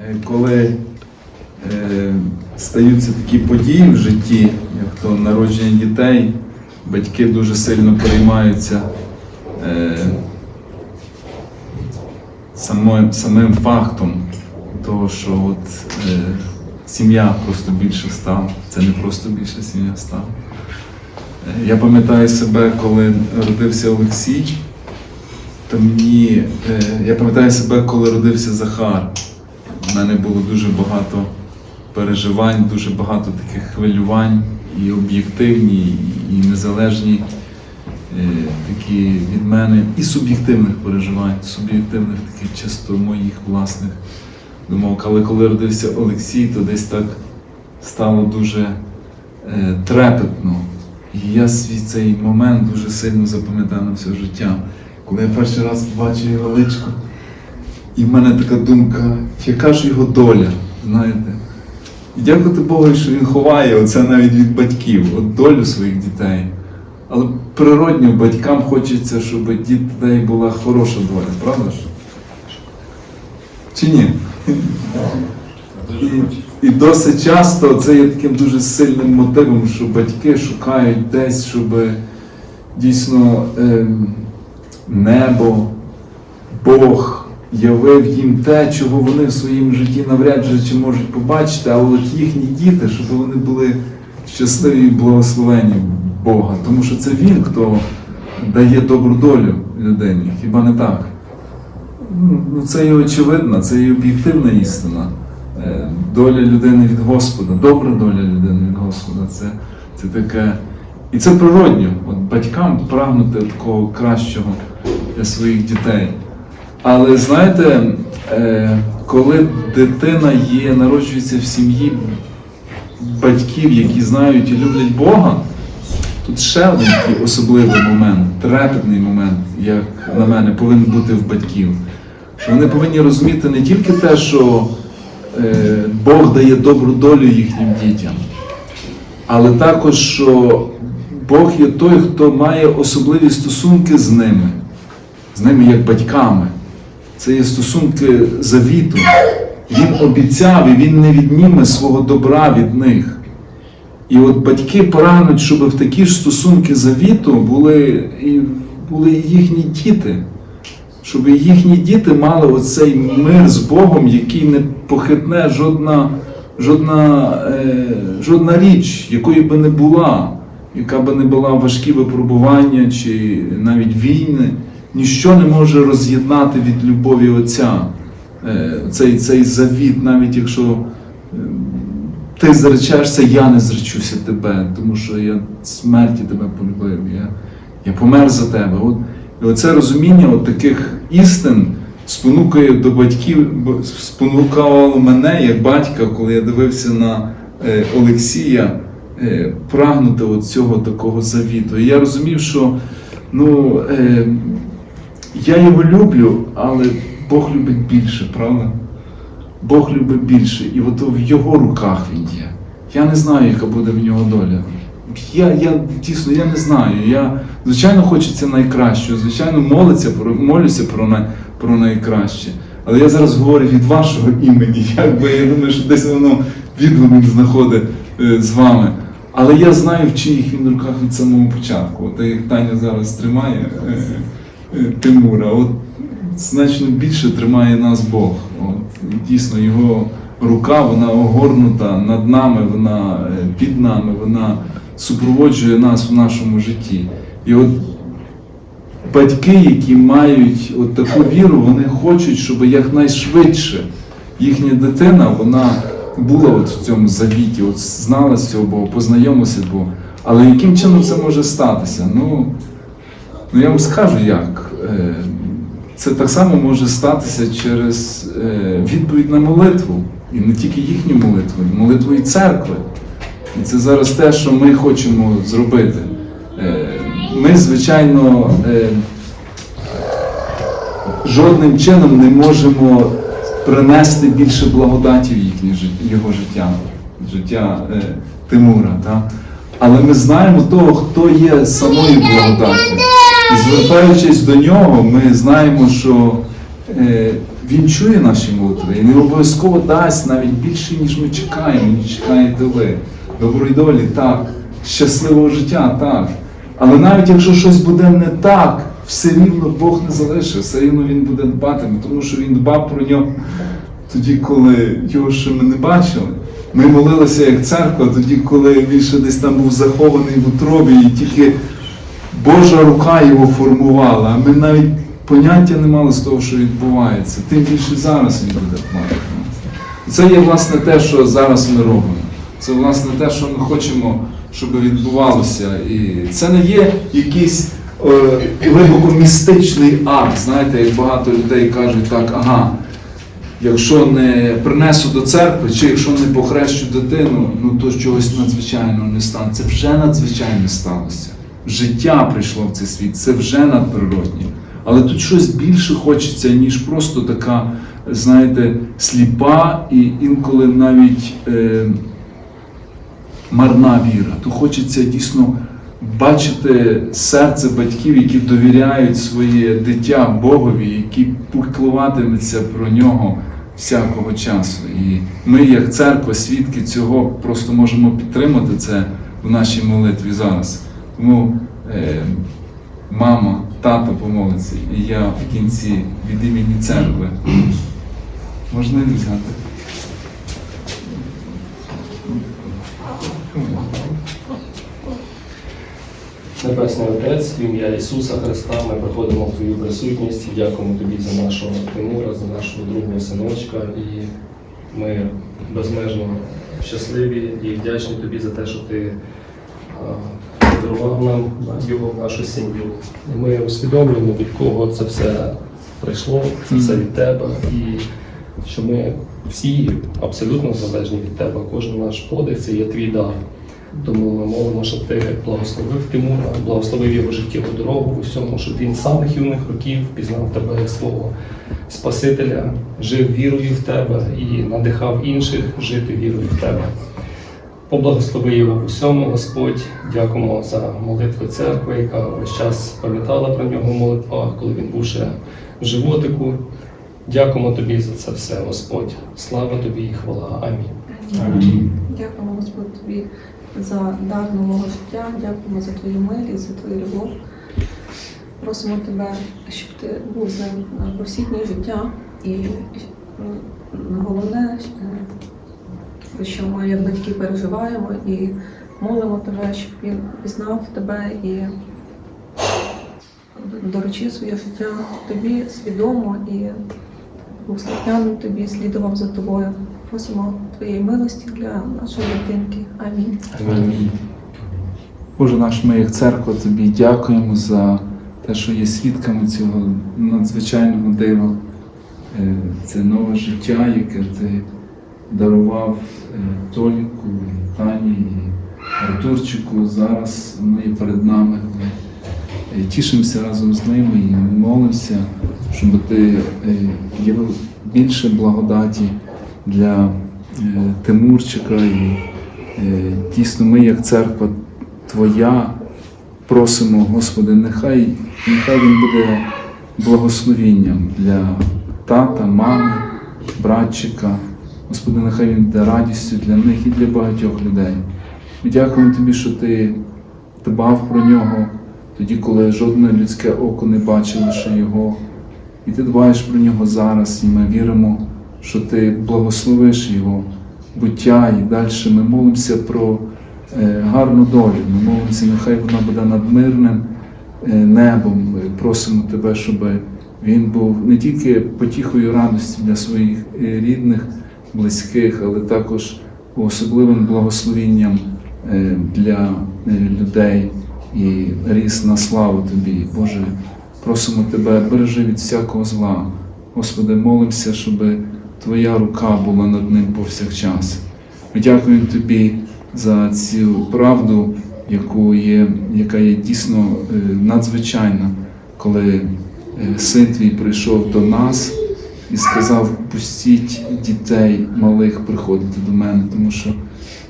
Е, коли е, стаються такі події в житті, як то народження дітей, батьки дуже сильно переймаються е, самим, самим фактом того, що от, е, сім'я просто більше стала. Це не просто більше сім'я стала. Е, Я пам'ятаю себе, коли родився Олексій, то мені, е, я пам'ятаю себе, коли родився Захар. Мене було дуже багато переживань, дуже багато таких хвилювань, і об'єктивні, і незалежні е, такі від мене, і суб'єктивних переживань, суб'єктивних таких чисто моїх власних думок. Але коли родився Олексій, то десь так стало дуже е, трепетно. І я свій цей момент дуже сильно запам'ятав на все життя. Коли я перший раз побачив його личко, і в мене така думка, яка ж його доля, знаєте? І дякувати Богу, що він ховає оце навіть від батьків, от долю своїх дітей. Але природньо батькам хочеться, щоб дітей була хороша доля, правда ж? Чи ні? І, і досить часто це є таким дуже сильним мотивом, що батьки шукають десь, щоб дійсно ем, небо, Бог явив їм те, чого вони в своїм житті навряд чи можуть побачити, але от їхні діти, щоб вони були щасливі і благословені Бога. Тому що це Він, хто дає добру долю людині. Хіба не так? Ну, це і очевидно, це і об'єктивна істина. Е, Доля людини від Господа, добра доля людини від Господа. Це, це таке. І це природньо. От батькам прагнути такого кращого для своїх дітей. Але знаєте, е, коли дитина є, народжується в сім'ї батьків, які знають і люблять Бога, тут ще один такий особливий момент, трепетний момент, як на мене, повинен бути в батьків. Що вони повинні розуміти не тільки те, що е, Бог дає добру долю їхнім дітям, але також, що Бог є той, хто має особливі стосунки з ними, з ними як батьками. Це є стосунки завіту. Він обіцяв і він не відніме свого добра від них. І от батьки прагнуть, щоб в такі ж стосунки завіту були і, були і їхні діти. Щоб і їхні діти мали оцей мир з Богом, який не похитне жодна, жодна, е, жодна річ, якої би не була, яка би не була важкі випробування чи навіть війни, ніщо не може роз'єднати від любові Отця. Е, цей, цей завіт, навіть якщо е, ти зречешся, я не зречуся тебе, тому що я смерті тебе полюбив, я, я помер за тебе. От, і оце розуміння от таких істин спонукає до батьків, спонукало мене як батька, коли я дивився на е, Олексія, е, прагнути от цього такого завіту. І я розумів, що ну, я його люблю, але Бог любить більше, правда? Бог любить більше, і от в його руках він є. Я не знаю, яка буде в нього доля. Я, я дійсно я не знаю. Я, звичайно, хочеться найкращого, звичайно, молиться, молюся про, най, про найкраще. Але я зараз говорю від вашого імені, якби я думаю, що десь воно відгумін знаходить е, з вами. Але я знаю, в чиїх він руках від самого початку. От як Таня зараз тримає е, Тимура, от значно більше тримає нас Бог. От, дійсно, його рука вона огорнута над нами, вона е, під нами, вона супроводжує нас в нашому житті. І от батьки, які мають от таку віру, вони хочуть, щоб якнайшвидше їхня дитина вона була от в цьому завіті, от знала цього Бога, познайомилася з Богом. Але яким чином це може статися? Ну, ну я вам скажу як. Е, Це так само може статися через е, відповідь на молитву. І не тільки їхню молитву, і молитву і церкви. І це зараз те, що ми хочемо зробити. Е, Ми, звичайно, жодним чином не можемо принести більше благодаті в їхнє його життя, життя Тимура. Так? Але ми знаємо того, хто є самою благодаттю. Звертаючись до нього, ми знаємо, що е, він чує наші молитви, І не обов'язково дасть навіть більше, ніж ми чекаємо, ніж чекаєте ви. Доброї долі, так. Щасливого життя, так. Але навіть якщо щось буде не так, все рівно Бог не залишив, все рівно Він буде дбати, тому що Він дбав про нього тоді, коли його ще ми не бачили. Ми молилися як церква, тоді, коли він ще десь там був захований в утробі, і тільки Божа рука його формувала, а ми навіть поняття не мали з того, що відбувається. Тим більше зараз він буде нас. Це є власне те, що зараз ми робимо. Це власне те, що ми хочемо, щоб відбувалося. І це не є якийсь е, глибоко містичний акт. Знаєте, як багато людей кажуть так, ага, якщо не принесу до церкви, чи якщо не похрещу дитину, ну то чогось надзвичайного не стане. Це вже надзвичайно сталося. Життя прийшло в цей світ, це вже надприроднє. Але тут щось більше хочеться, ніж просто така, знаєте, сліпа і інколи навіть е, марна віра. То хочеться дійсно бачити серце батьків, які довіряють своє дитя Богові, які піклуватимуться про нього всякого часу. І ми, як церква, свідки цього, просто можемо підтримати це в нашій молитві зараз. Тому е, мама, тато помолиться, і я в кінці від імені церкви. Можна і взяти. Небесний Отець, в ім'я Ісуса Христа, ми приходимо в Твою присутність і дякуємо Тобі за нашого Тимура, за нашого другого синочка. І ми безмежно щасливі і вдячні Тобі за те, що ти нам його в нашу сім'ю. І ми усвідомлюємо, від кого це все прийшло, це все від тебе. І що ми всі абсолютно залежні від тебе. Кожен наш подих це є твій дар. Тому ми молимо, щоб ти благословив Тимура, благословив його життєву дорогу в усьому, щоб він з самих юних років пізнав тебе як свого Спасителя, жив вірою в тебе і надихав інших жити вірою в тебе. Поблагослови його в усьому, Господь. Дякуємо за молитви церкви, яка весь час пам'ятала про нього в молитвах, коли він був ще в животику. Дякуємо тобі за це все, Господь. Слава тобі і хвала. Амінь. Амінь. Дякуємо, Господь, тобі за дар нового життя. Дякуємо за твою милість, за твою любов. Просимо тебе, щоб ти був з ним по всі дні життя. І головне, про що ми як батьки переживаємо і молимо тебе, щоб він пізнав тебе і доручив своє життя тобі свідомо і був слухняним тобі, слідував за тобою. Просимо твоєї милості для нашої дитинки. Амінь. Амінь. Боже наш, ми як церква тобі дякуємо за те, що є свідками цього надзвичайного дива. Е, Це нове життя, яке ти дарував е, Толіку, Тані, Артурчику. Зараз воно є перед нами. Ми е, тішимося разом з ними і молимося, щоб ти е, явив більше благодаті для Тимурчика. І дійсно ми, як церква Твоя, просимо, Господи, нехай, нехай він буде благословінням для тата, мами, братчика. Господи, нехай він буде радістю для них і для багатьох людей. Ми дякуємо Тобі, що Ти дбав про нього тоді, коли жодне людське око не бачило ще його. І ти дбаєш про нього зараз, і ми віримо, що ти благословиш його буття, і далі ми молимося про е, гарну долю. Ми молимося, нехай вона буде над мирним е, небом. Ми просимо тебе, щоб він був не тільки потіхою радості для своїх е, рідних, близьких, але також особливим благословінням е, для е, людей і ріс на славу тобі. Боже, просимо тебе, бережи від всякого зла. Господи, молимося, щоб Твоя рука була над ним повсякчас. Ми дякуємо Тобі за цю правду, яку є, яка є дійсно е, надзвичайна, коли син твій прийшов до нас і сказав: пустіть дітей малих приходити до мене, тому що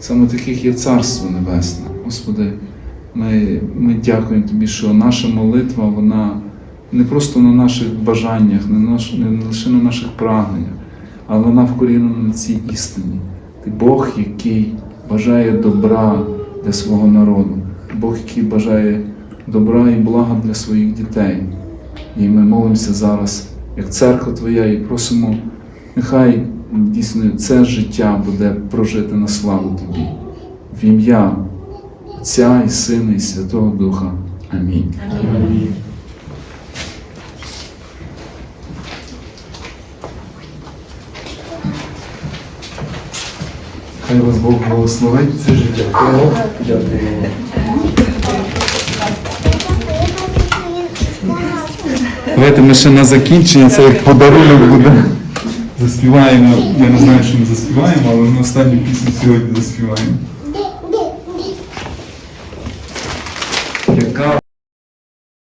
саме таких є Царство Небесне. Господи, ми, ми дякуємо Тобі, що наша молитва, вона не просто на наших бажаннях, не, наш, не лише на наших прагненнях, але вона вкорінена на цій істині. Ти Бог, який бажає добра для свого народу, Бог, який бажає добра і блага для своїх дітей. І ми молимося зараз, як церква Твоя, і просимо, нехай дійсно це життя буде прожите на славу Тобі. В ім'я Отця і Сина, і Святого Духа. Амінь. Хай вас Бог благословить це життя. Дякую. Давайте ми ще на закінчення, це як подарунок буде. Заспіваємо. Я не знаю, що ми заспіваємо, але ми останню пісню сьогодні заспіваємо.